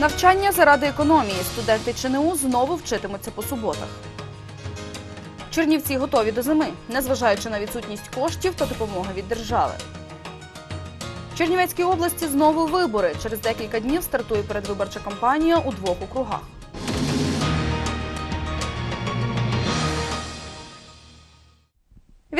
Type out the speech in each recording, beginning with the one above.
Навчання заради економії. Студенти ЧНУ знову вчитимуться по суботах. Чернівці готові до зими, незважаючи на відсутність коштів та допомоги від держави. В Чернівецькій області знову вибори. Через декілька днів стартує передвиборча кампанія у двох округах.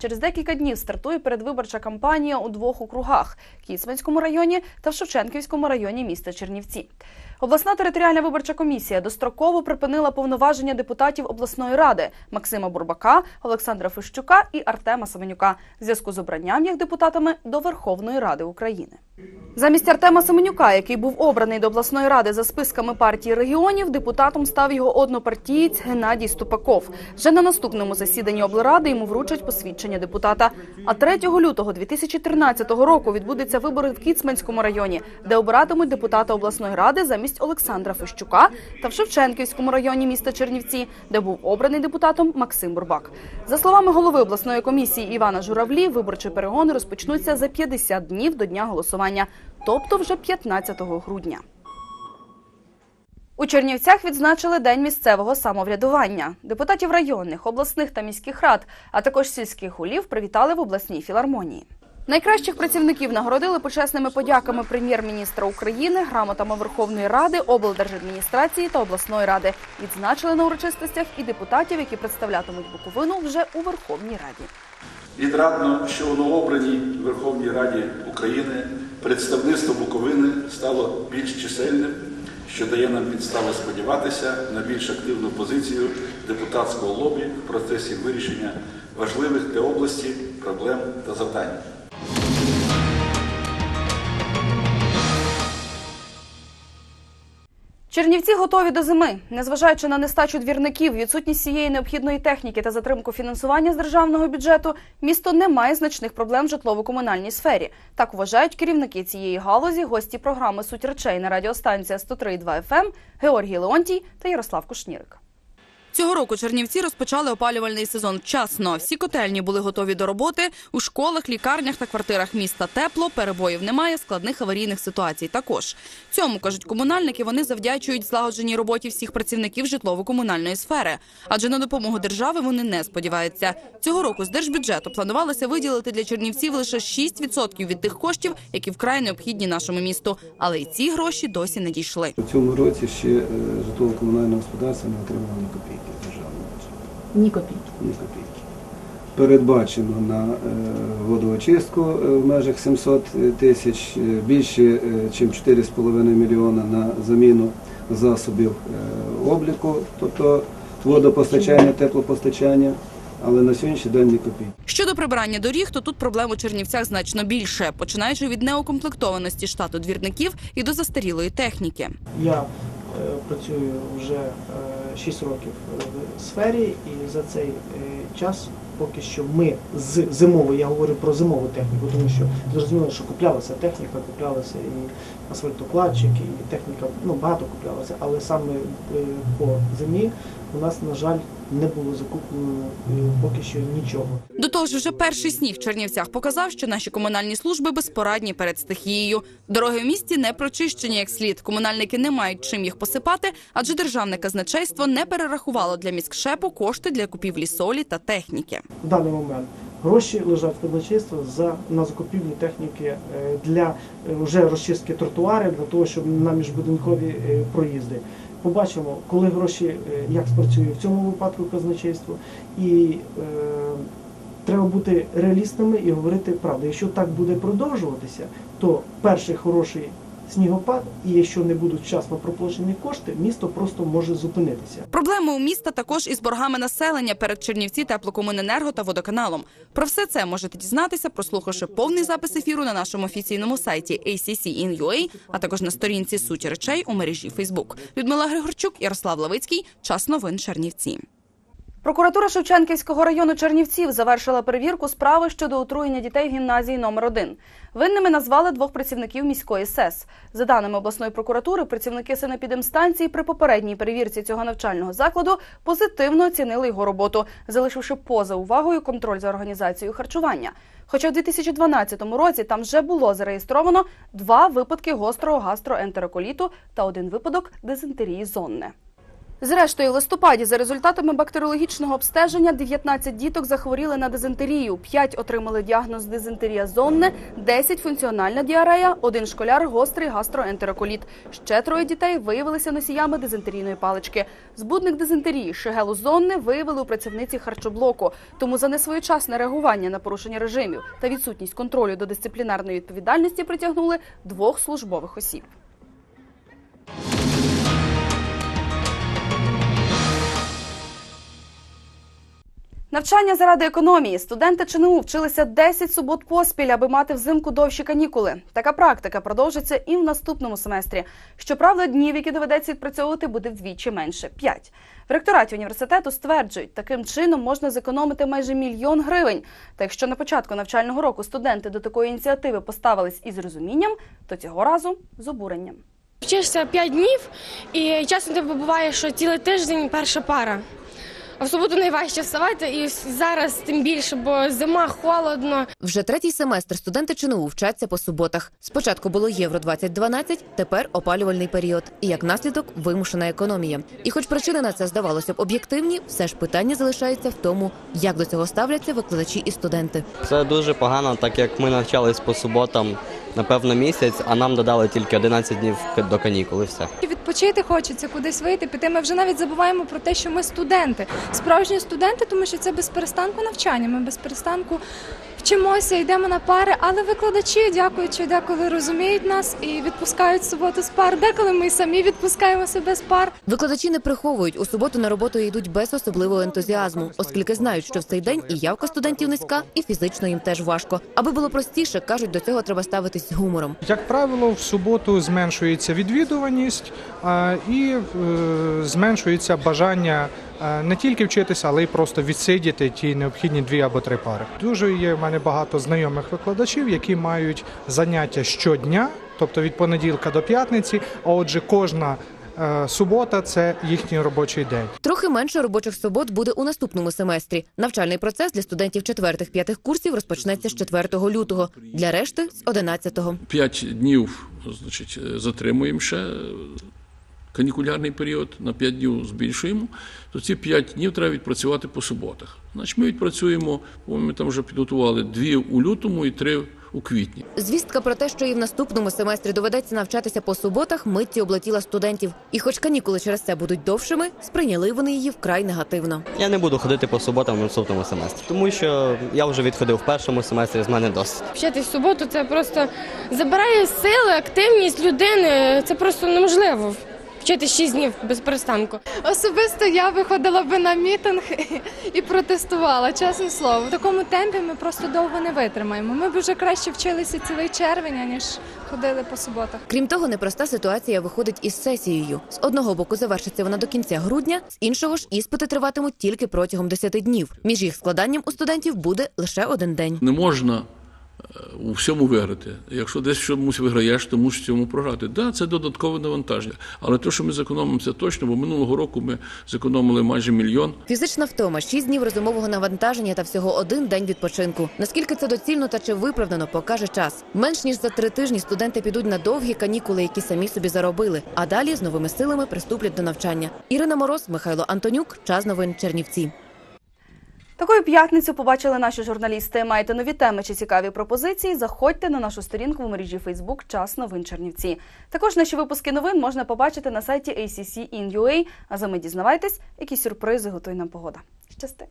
Через декілька днів стартує передвиборча кампанія у двох округах Кіцманському районі та в Шевченківському районі міста Чернівці. Обласна територіальна виборча комісія достроково припинила повноваження депутатів обласної ради Максима Бурбака, Олександра Фищука і Артема Семенюка в зв'язку з обранням їх депутатами до Верховної Ради України. Замість Артема Семенюка, який був обраний до обласної ради за списками партії регіонів, депутатом став його однопартієць Геннадій Ступаков. Вже на наступному засіданні облради йому вручать посвідчення депутата. А 3 лютого 2013 року відбудуться вибори в Кіцманському районі, де обиратимуть депутата обласної ради замість Олександра Фищука, та в Шевченківському районі міста Чернівці, де був обраний депутатом Максим Бурбак. За словами голови обласної комісії Івана Журавлі, виборчі перегони розпочнуться за 50 днів до дня голосування, тобто вже 15 грудня. У Чернівцях відзначили День місцевого самоврядування. Депутатів районних, обласних та міських рад, а також сільських голів привітали в обласній філармонії. Найкращих працівників нагородили почесними подяками прем'єр-міністра України, грамотами Верховної Ради, облдержадміністрації та обласної ради. Відзначили на урочистостях і депутатів, які представлятимуть Буковину вже у Верховній Раді. Відрадно, що у новообраній Верховній Раді України представництво Буковини стало більш чисельним, що дає нам підстави сподіватися на більш активну позицію депутатського лобі в процесі вирішення важливих для області проблем та завдань. Чернівці готові до зими. Незважаючи на нестачу двірників, відсутність цієї необхідної техніки та затримку фінансування з державного бюджету, місто не має значних проблем в житлово-комунальній сфері. Так вважають керівники цієї галузі, гості програми Суть речей на радіостанція 103,2 FM ем Георгій Леонтій та Ярослав Кушнірик. Цього року Чернівці розпочали опалювальний сезон вчасно. Всі котельні були готові до роботи. У школах, лікарнях та квартирах міста тепло, перебоїв немає, складних аварійних ситуацій також. Цьому, кажуть комунальники, вони завдячують злагодженій роботі всіх працівників житлово-комунальної сфери. Адже на допомогу держави вони не сподіваються. Цього року з держбюджету планувалося виділити для Чернівців лише 6% від тих коштів, які вкрай необхідні нашому місту. Але й ці гроші досі не дійшли. У цьому році ще е, житлово-комунальне господарство не отримало копійки. Ні копійки. Ні копійки. Передбачено на е, водоочистку е, в межах 700 тисяч, е, більше, ніж 4,5 мільйона на заміну засобів обліку, тобто водопостачання, теплопостачання, але на сьогоднішній день ні копійки. Щодо прибирання доріг, то тут проблем у Чернівцях значно більше, починаючи від неукомплектованості штату двірників і до застарілої техніки. Я е, працюю вже е, 6 років в сфері, і за цей е, час поки що ми з зимової, я говорю про зимову техніку, тому що зрозуміло, що куплялася техніка, куплялася і асфальтокладчик, і техніка, ну багато куплялася, але саме е, по зимі у нас, на жаль, не було закуплено е, поки що нічого. До того ж, вже перший сніг в Чернівцях показав, що наші комунальні служби безпорадні перед стихією. Дороги в місті не прочищені як слід. Комунальники не мають чим їх посипати, адже державне казначейство не перерахувало для міськшепу кошти для купівлі солі та техніки. в даний момент гроші лежать в казначействі за на закупівлю техніки е, для е, вже розчистки тротуарів, для того, щоб на міжбудинкові проїзди. Побачимо, коли гроші е, як спрацює в цьому випадку казначейство, і е, треба бути реалістами і говорити правду. Якщо так буде продовжуватися, то перший хороший снігопад, і якщо не будуть вчасно проплачені кошти, місто просто може зупинитися. Проблеми у міста також із боргами населення перед Чернівці теплокомуненерго та водоканалом. Про все це можете дізнатися, прослухавши повний запис ефіру на нашому офіційному сайті ACC.in.ua, а також на сторінці суті речей у мережі Фейсбук. Людмила Григорчук, Ярослав Лавицький. Час новин Чернівці. Прокуратура Шевченківського району Чернівців завершила перевірку справи щодо отруєння дітей в гімназії номер 1 Винними назвали двох працівників міської СЕС. За даними обласної прокуратури, працівники санепідемстанції при попередній перевірці цього навчального закладу позитивно оцінили його роботу, залишивши поза увагою контроль за організацією харчування. Хоча в 2012 році там вже було зареєстровано два випадки гострого гастроентероколіту та один випадок дизентерії зонне. Зрештою, в листопаді за результатами бактеріологічного обстеження 19 діток захворіли на дизентерію, 5 отримали діагноз дизентерія зонне, 10 – функціональна діарея, один школяр – гострий гастроентероколіт. Ще троє дітей виявилися носіями дизентерійної палички. Збудник дизентерії шегелу зонне виявили у працівниці харчоблоку. Тому за несвоєчасне реагування на порушення режимів та відсутність контролю до дисциплінарної відповідальності притягнули двох службових осіб. Навчання заради економії. Студенти ЧНУ вчилися 10 субот поспіль, аби мати взимку довші канікули. Така практика продовжиться і в наступному семестрі. Щоправда, днів, які доведеться відпрацьовувати, буде вдвічі менше 5. В ректораті університету стверджують, таким чином можна зекономити майже мільйон гривень. Та якщо на початку навчального року студенти до такої ініціативи поставились із розумінням, то цього разу з обуренням. Вчишся 5 днів, і часом тебе буває, що цілий тиждень перша пара. А в суботу найважче вставати, і зараз тим більше, бо зима холодно. Вже третій семестр студенти ЧНУ вчаться по суботах. Спочатку було Євро 2012, тепер опалювальний період. І як наслідок вимушена економія. І хоч причини на це здавалося б об'єктивні, все ж питання залишається в тому, як до цього ставляться викладачі і студенти. Це дуже погано, так як ми навчались по суботам, напевно, місяць, а нам додали тільки 11 днів до канікули. все. Відпочити хочеться, кудись вийти, піти. Ми вже навіть забуваємо про те, що ми студенти, справжні студенти, тому що це без перестанку навчання. Ми без перестанку вчимося, йдемо на пари. Але викладачі, дякуючи, деколи розуміють нас і відпускають суботу з пар. Деколи ми самі відпускаємо себе з пар. Викладачі не приховують у суботу на роботу йдуть без особливого ентузіазму, оскільки знають, що в цей день і явка студентів низька, і фізично їм теж важко. Аби було простіше, кажуть, до цього треба ставитись з гумором. Як правило, в суботу зменшується відвідуваність і е, зменшується бажання не тільки вчитися, але й просто відсидіти ті необхідні дві або три пари. Дуже є в мене багато знайомих викладачів, які мають заняття щодня, тобто від понеділка до п'ятниці. А отже, кожна е, субота це їхній робочий день. Трохи менше робочих субот буде у наступному семестрі. Навчальний процес для студентів четвертих-п'ятих курсів розпочнеться з 4 лютого, для решти з 11-го. П'ять днів значить, затримуємо ще е, канікулярний період, на 5 днів збільшуємо, то ці 5 днів треба відпрацювати по суботах. Значить, ми відпрацюємо, бо ми там вже підготували дві у лютому і три у квітні. Звістка про те, що і в наступному семестрі доведеться навчатися по суботах, митті облетіла студентів. І хоч канікули через це будуть довшими, сприйняли вони її вкрай негативно. Я не буду ходити по суботам в наступному семестрі, тому що я вже відходив в першому семестрі, з мене досить. Вчити в суботу це просто забирає сили, активність людини. Це просто неможливо. Вчити 6 днів без перестанку. Особисто я виходила би на мітинг і протестувала. Чесне слово, в такому темпі ми просто довго не витримаємо. Ми б вже краще вчилися цілий червень, ніж ходили по суботах. Крім того, непроста ситуація виходить із сесією. З одного боку завершиться вона до кінця грудня, з іншого ж іспити триватимуть тільки протягом 10 днів. Між їх складанням у студентів буде лише один день. Не можна у всьому виграти. Якщо десь чомусь виграєш, то мусиш цьому програти. Так, да, це додаткове навантаження. Але те, що ми зекономимо, це точно, бо минулого року ми зекономили майже мільйон. Фізична втома, 6 днів розумового навантаження та всього один день відпочинку. Наскільки це доцільно та чи виправдано, покаже час. Менш ніж за три тижні студенти підуть на довгі канікули, які самі собі заробили. А далі з новими силами приступлять до навчання. Ірина Мороз, Михайло Антонюк, час новин Чернівці. Такою п'ятницю побачили наші журналісти. Маєте нові теми чи цікаві пропозиції? Заходьте на нашу сторінку в мережі Фейсбук Час новин Чернівці. Також наші випуски новин можна побачити на сайті ACC in.ua. А за ми дізнавайтесь, які сюрпризи готує нам погода. Щасти!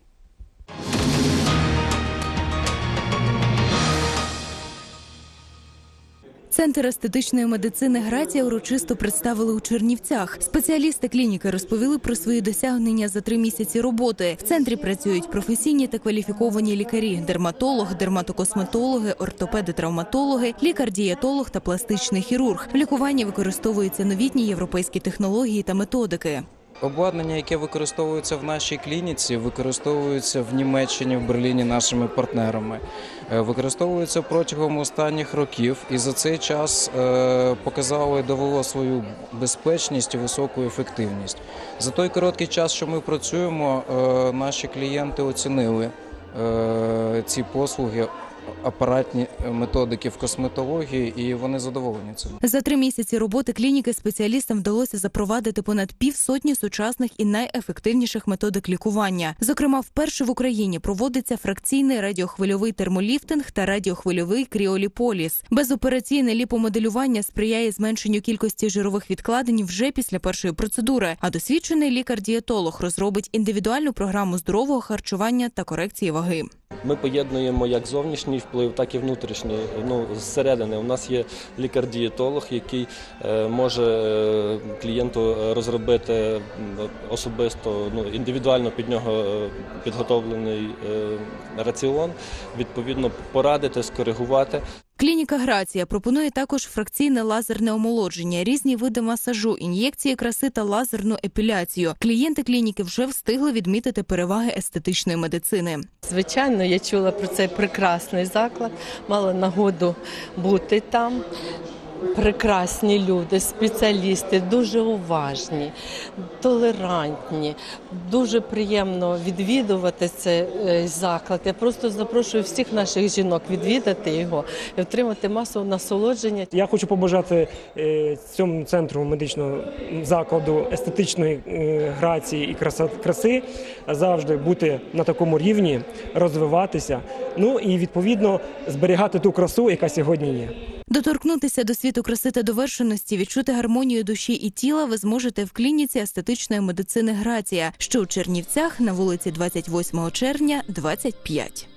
Центр естетичної медицини Грація урочисто представили у Чернівцях. Спеціалісти клініки розповіли про свої досягнення за три місяці роботи. В центрі працюють професійні та кваліфіковані лікарі: дерматолог, дерматокосметологи, ортопеди, травматологи, лікар-дієтолог та пластичний хірург. В лікуванні використовуються новітні європейські технології та методики. Обладнання, яке використовується в нашій клініці, використовується в Німеччині, в Берліні нашими партнерами. Е, Використовується протягом останніх років і за цей час е, показало і довело свою безпечність і високу ефективність. За той короткий час, що ми працюємо, е, наші клієнти оцінили ці послуги, апаратні методики в косметології, і вони задоволені цим. За три місяці роботи клініки спеціалістам вдалося запровадити понад півсотні сучасних і найефективніших методик лікування. Зокрема, вперше в Україні проводиться фракційний радіохвильовий термоліфтинг та радіохвильовий кріоліполіс. Безопераційне ліпомоделювання сприяє зменшенню кількості жирових відкладень вже після першої процедури. А досвідчений лікар-дієтолог розробить індивідуальну програму здорового харчування та корекції ваги. Ми поєднуємо як зовнішній вплив, так і внутрішній. Ну зсередини у нас є лікар-дієтолог, який е, може е, клієнту розробити особисто ну індивідуально під нього е, підготовлений раціон, відповідно порадити, скоригувати. Клініка Грація пропонує також фракційне лазерне омолодження, різні види масажу, ін'єкції краси та лазерну епіляцію. Клієнти клініки вже встигли відмітити переваги естетичної медицини. Звичайно, я чула про цей прекрасний заклад, мала нагоду бути там. Прекрасні люди, спеціалісти, дуже уважні, толерантні. Дуже приємно відвідувати цей е, заклад. Я просто запрошую всіх наших жінок відвідати його і отримати масу насолодження. Я хочу побажати е, цьому центру медичного закладу естетичної е, грації і краси завжди бути на такому рівні, розвиватися, ну і відповідно зберігати ту красу, яка сьогодні є. Доторкнутися до світу краси та довершеності, відчути гармонію душі і тіла ви зможете в клініці естетичної медицини Грація, що у Чернівцях на вулиці 28 червня, 25.